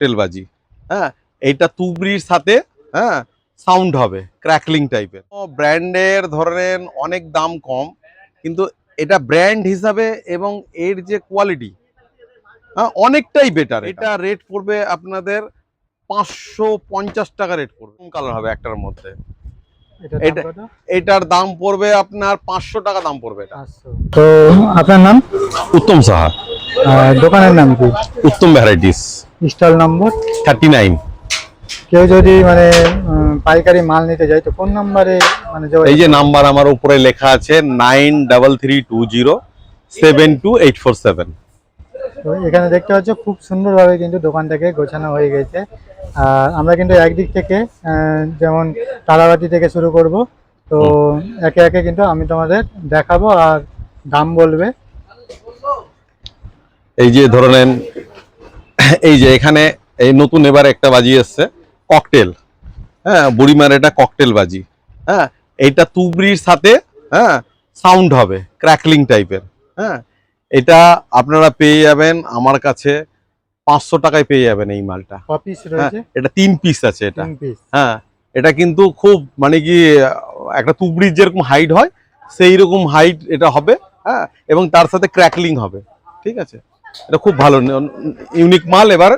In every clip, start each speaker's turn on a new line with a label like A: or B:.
A: ককটেলবাজি। হ্যাঁ এইটা তুবড়ির সাথে হ্যাঁ সাউন্ড হবে ক্র্যাকলিং টাইপের ব্র্যান্ডের ধরেন অনেক দাম কম কিন্তু এটা ব্র্যান্ড হিসাবে এবং এর যে কোয়ালিটি হ্যাঁ অনেকটাই বেটার এটা। রেট পড়বে আপনাদের পাঁচশো পঞ্চাশ টাকা রেট পড়বে। কালার হবে একটার মধ্যে?
B: এটা
A: এটা- এটার দাম পড়বে আপনার পাঁচশো টাকা দাম পড়বে এটা।
B: তো আপনার নাম?
A: উত্তম সাহা।
B: দোকানের নাম কি?
A: Uttam varieties
B: stall number?
A: Thirty nine.
B: কেউ যদি মানে পাইকারি মাল নিতে যায় তো কোন নম্বরে মানে
A: এই যে নাম্বার আমার উপরে লেখা আছে nine double three two zero seven two eight four seven.
B: তো এখানে দেখতে পাচ্ছ খুব সুন্দরভাবে কিন্তু দোকানটাকে গোছানো হয়ে গেছে। আর আমরা কিন্তু একদিক থেকে যেমন তালাবাতি থেকে শুরু করব তো একে একে কিন্তু আমি তোমাদের দেখাবো আর দাম বলবে।
A: এই যে ধরে নেন এই যে এখানে এই নতুন এবার একটা বাজি এসছে ককটেল হ্যাঁ বুড়িমার এটা ককটেল বাজি। হ্যাঁ এইটা তুবড়ির সাথে হ্যাঁ সাউন্ড হবে ক্র্যাকলিং টাইপের হ্যাঁ এটা আপনারা পেয়ে যাবেন আমার কাছে পাঁচশো টাকায় পেয়ে যাবেন এই মালটা। হ্যাঁ এটা তিন পিস আছে এটা। হ্যাঁ এটা কিন্তু খুব মানে কি একটা তুবড়ির যেরকম হাইট হয় সেই রকম হাইট এটা হবে হ্যাঁ এবং তার সাথে ক্র্যাকলিং হবে ঠিক আছে? এটা খুব ভালো ইউনিক মাল এবার,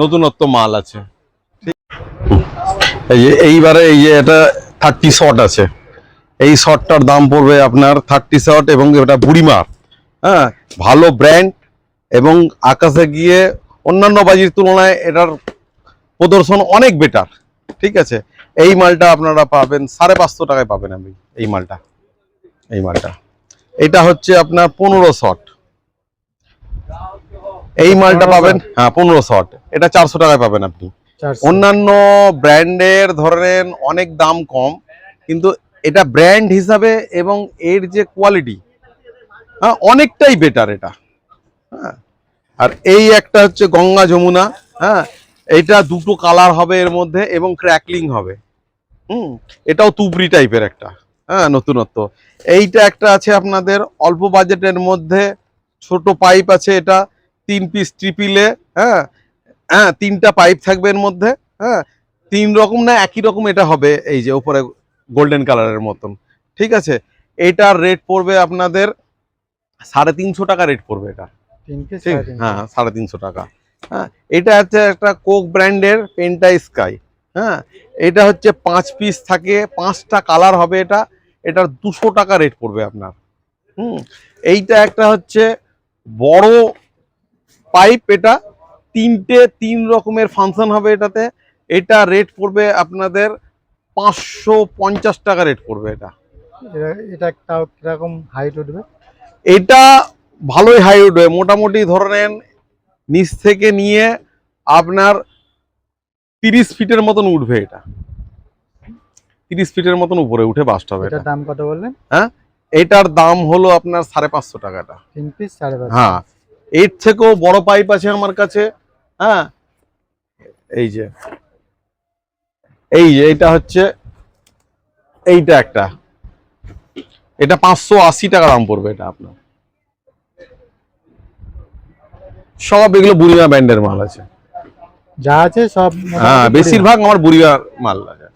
A: নতুনত্ব মাল আছে। এই যে এইবারে এই যে এটা থার্টি শট আছে। এই শটটার দাম পড়বে আপনার থার্টি শট এবং এটা বুড়িমার হ্যাঁ ভালো ব্র্যান্ড এবং আকাশে গিয়ে অন্যান্য বাজির তুলনায় এটার প্রদর্শন অনেক বেটার ঠিক আছে? এই মালটা আপনারা পাবেন, সাড়ে পাঁচশো টাকায় পাবেন আপনি এই মালটা এই মালটা। এটা হচ্ছে আপনার পনেরো শট এই মালটা পাবেন? হ্যাঁ পনেরো শট এটা চারশো টাকায় পাবেন আপনি। অন্যান্য ব্র্যান্ডের ধরেন অনেক দাম কম কিন্তু এটা ব্র্যান্ড হিসাবে এবং এর যে কোয়ালিটি হ্যাঁ অনেকটাই বেটার এটা। হ্যাঁ আর এই একটা হচ্ছে গঙ্গা যমুনা হ্যাঁ এটা দুটো কালার হবে এর মধ্যে এবং ক্র্যাকলিং হবে। হুম এটাও তুবড়ি টাইপের একটা হ্যাঁ নতুনত্ব। এইটা একটা আছে আপনাদের অল্প বাজেটের মধ্যে ছোট পাইপ আছে এটা তিন পিস ট্রিপিলে হ্যাঁ? হ্যাঁ তিনটা পাইপ থাকবে এর মধ্যে হ্যাঁ? তিন রকম না একই রকম এটা হবে এই যে উপরে গোল্ডেন কালারের মতন ঠিক আছে? এটার রেট পড়বে আপনাদের সাড়ে তিনশো টাকা রেট পড়বে এটা। হ্যাঁ সাড়ে তিনশো টাকা। হ্যাঁ এটা হচ্ছে একটা কোক ব্র্যান্ডের পেন্টা স্কাই হ্যাঁ? এটা হচ্ছে পাঁচ পিস থাকে পাঁচটা কালার হবে এটা এটার দুশো টাকা রেট পড়বে আপনার। হুম এইটা একটা হচ্ছে বড় পাইপ এটা তিনটে তিন রকমের ফাংশন হবে এটাতে। এটা রেট পড়বে আপনাদের পাঁচশো পঞ্চাশ টাকা রেট পড়বে এটা।
B: এটা- একটা কীরকম হাইট উঠবে?
A: এটা ভালোই হাই উঠবে। মোটামুটি ধরে নেন নিচ থেকে নিয়ে আপনার তিরিশ ফিটের মতন উঠবে এটা। তিরিশ ফিটের মতন উপরে উঠে বাস্ট হবে
B: এটার
A: এটা।
B: দাম কত বললেন? হ্যাঁ?
A: এটার দাম হলো আপনার সাড়ে পাঁচশো টাকাটা।
B: তিন পিস সাড়ে
A: হ্যাঁ। এর থেকেও বড় পাইপ আছে আমার কাছে হ্যাঁ? এই যে এই যে এটা হচ্ছে এইটা একটা। এটা পাঁচশো আশি টাকা দাম পড়বে এটা আপনার। সব এগুলো বুড়িমা ব্যান্ডের মাল আছে।
B: যা আছে সব
A: হ্যাঁ বেশিরভাগ আমার বুড়িমার মাল আছে।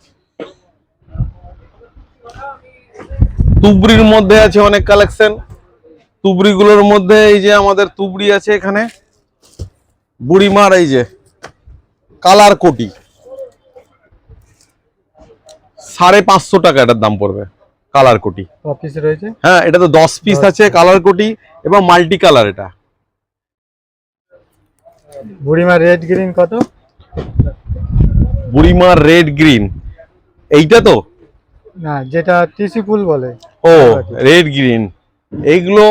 A: তুবড়ির মধ্যে আছে অনেক কালেকশন তুবড়িগুলোর মধ্যে এই যে আমাদের তুবড়ি আছে এখানে বুড়িমার এই যে কালার কোটি। সাড়ে পাঁচশো টাকা এটার দাম পড়বে কালার কোটি।
B: রয়েছে?
A: হ্যাঁ এটা তো দশ পিস আছে কালার কোটি এবং মাল্টি কালার এটা।
B: বুড়িমা রেড গ্রিন কত?
A: বুড়িমার রেড গ্রিন এইটা তো?
B: না যেটা টিসি ফুল বলে।
A: ও রেড গ্রিন এইগুলো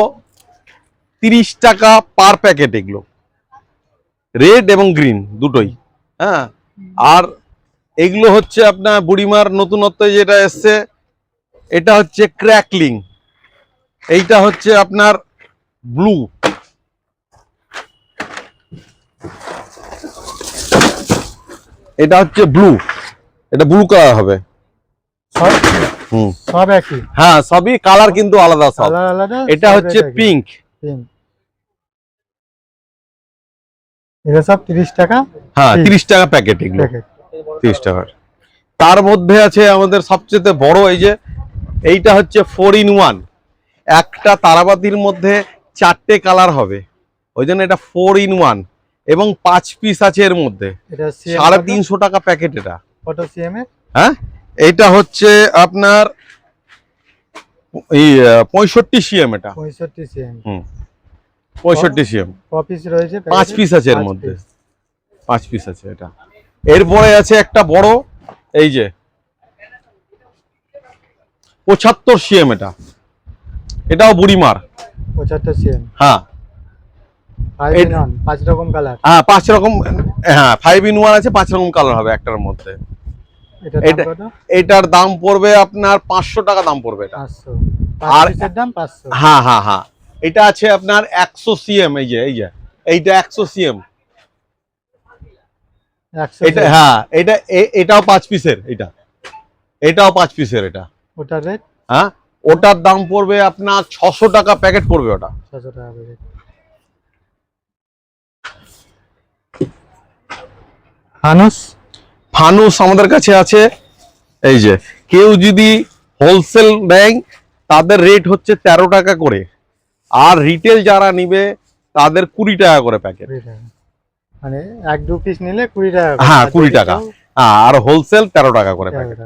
A: তিরিশ টাকা পার প্যাকেট এগুলো। রেড এবং গ্রিন দুটোই। হ্যাঁ? আর এগুলো হচ্ছে আপনার বুড়িমার নতুনত্ব যেটা এসছে এটা হচ্ছে ক্র্যাকলিং এইটা হচ্ছে আপনার ব্লু এটা হচ্ছে ব্লু এটা ব্লু কালার হবে। হুম।
B: সব একই?
A: হ্যাঁ সবই কালার কিন্তু আলাদা সব। এটা হচ্ছে পিঙ্ক
B: পিঙ্ক সব তিরিশ টাকা
A: হ্যাঁ
B: ঠিক।
A: তিরিশ টাকা প্যাকেট এগুলো। টাকার। তার মধ্যে আছে আমাদের সবচেয়ে বড় এই যে এইটা হচ্ছে ফোর ইন ওয়ান একটা তারাবাতির মধ্যে চারটে কালার হবে। ওই জন্য এটা ফোর ইন ওয়ান এবং পাঁচ পিস আছে এর মধ্যে।
B: এটা
A: সাড়ে তিনশো টাকা প্যাকেট এটা।
B: কত সিএম এর?
A: হ্যাঁ? এটা হচ্ছে আপনার এই আহ, পঁয়ষট্টি সিএম এটা।
B: পঁয়ষট্টি সিএম
A: হুম। পঁয়ষট্টি সিএম
B: পিস রয়েছে
A: পাঁচ পিস আছে এর মধ্যে। পাঁচ পিস আছে এটা। এরপরে আছে একটা বড় এই যে পঁচাত্তর সিএম এটা। এটাও বুড়িমার।
B: পঁচাত্তর সিএম
A: হ্যাঁ।
B: পাঁচ রকম কালার
A: হ্যাঁ পাঁচ রকম হ্যাঁ ফাইভ ইন ওয়ান আছে পাঁচ রকম কালার হবে একটার মধ্যে। এটার দাম পড়বে আপনার পাঁচশো টাকা দাম পড়বে এটা। আর-
B: আর দাম পাঁচশো।
A: হ্যাঁ হ্যাঁ হ্যাঁ। এটা আছে আপনার একশো সিএম এই যে এই যে এইটা একশো সিএম। এটা হ্যাঁ এটা এটাও পাঁচ পিসের এটা। এটাও পাঁচ পিসের এটা।
B: ওটার রেট
A: হ্যাঁ ওটার দাম পড়বে আপনার ছশো টাকা প্যাকেট পড়বে ওটা।
B: ছশো টাকা করে ফানুস
A: ফানুস আমাদের কাছে আছে এই যে কেউ যদি হোলসেল নেয় তাদের রেট হচ্ছে তেরো টাকা করে। আর রিটেল যারা নিবে তাদের কুড়ি টাকা করে প্যাকেট
B: মানে এক দু পিস নিলে কুড়ি টাকা
A: হ্যাঁ, কুড়ি টাকা। আর হোলসেল তেরো টাকা করে প্যাকেট।